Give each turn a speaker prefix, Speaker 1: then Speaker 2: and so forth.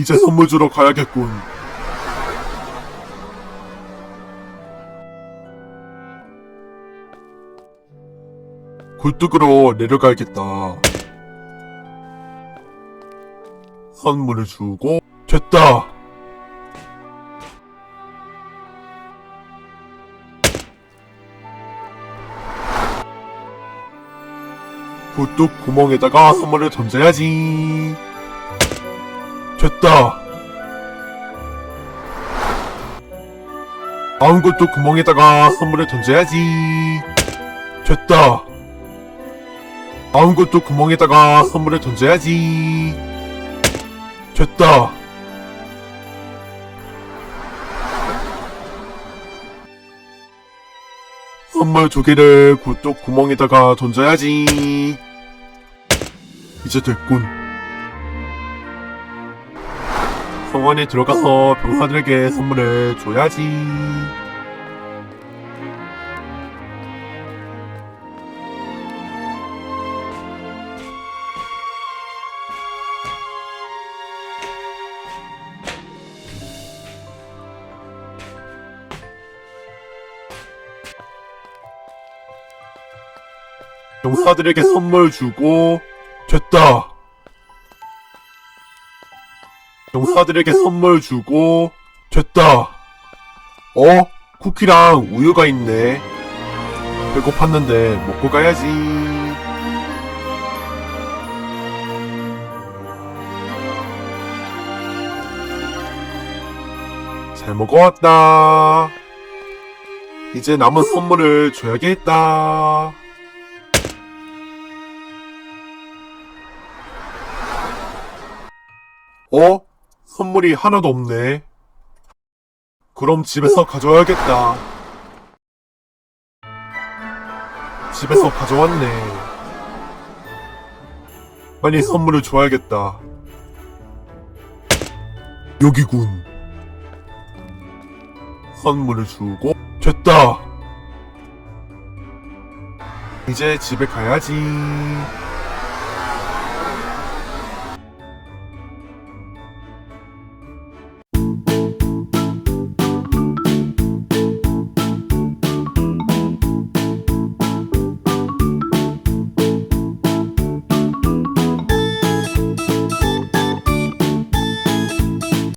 Speaker 1: 이제 선물 주러 가야겠군. 굴뚝으로 내려가야겠다. 선물을 주고 됐다. 굴뚝 구멍에다가 선물을 던져야지. 됐다. 다음 굴뚝 구멍에다가 선물을 던져야지. 됐다. 다음 굴뚝 구멍에다가 선물을 던져야지. 됐다. 선물 두 개를 굴뚝 구멍에다가 던져야지. 이제 됐군. 성원에 들어가서 병사들에게 선물을 줘야지. 병사들에게 선물 주고 됐다. 병사들에게 선물 주고 됐다. 어? 쿠키랑 우유가 있네. 배고팠는데 먹고 가야지. 잘 먹어왔다. 이제 남은 선물을 줘야겠다. 어? 선물이 하나도 없네. 그럼 집에서 가져와야겠다. 집에서 가져왔네. 빨리 선물을 줘야겠다. 여기군. 선물을 주고 됐다. 이제 집에 가야지.